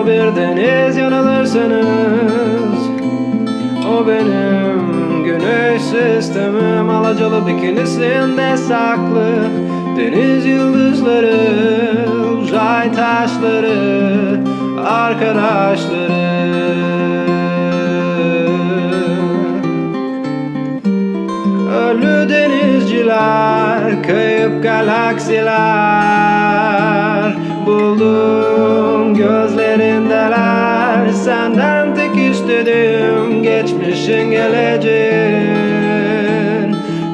o bir deniz yanılırsanız O benim güneş sistemim Alacalı bikinisinde saklı. Deniz yıldızları, uzay taşları Arkadaşları. Ölü denizciler, kayıp galaksiler Buldum gözlerindeler Senden tek istediğim geçmişin geleceğin.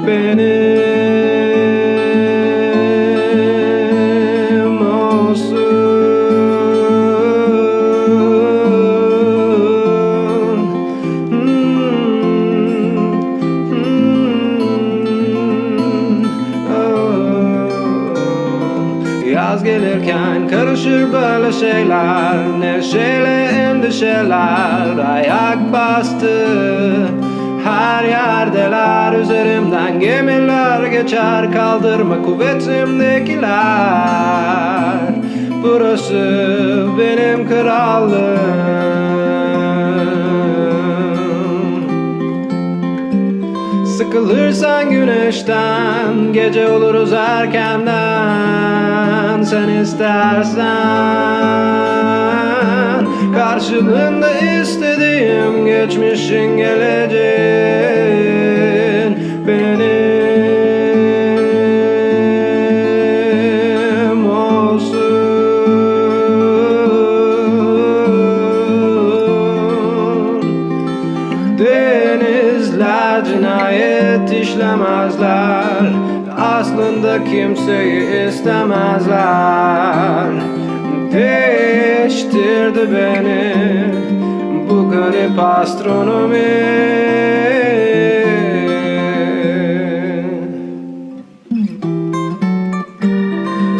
Benim gelirken karışır böyle şeyler. Neşeyle endişeler ayak bastı. Her yerdeler üzerimden gemiler geçer. Kaldırma kuvvetimdekiler Burası benim krallığım Sıkılırsan güneşten Gece oluruz erkenden Sen istersen. Karşılığında istediğim Geçmişin geleceğin Denizler cinayet işlemezler. Aslında kimseyi istemezler. Değiştirdi beni bu garip astronomi.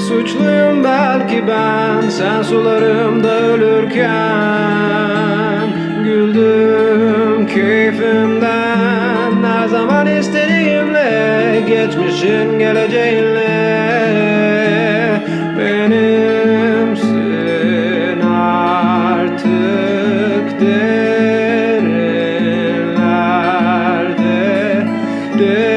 Suçluyum belki ben Sen sularımda ölürken. Güldüm keyfimden geçmişin geleceğinle benimsin artık derinlerde derin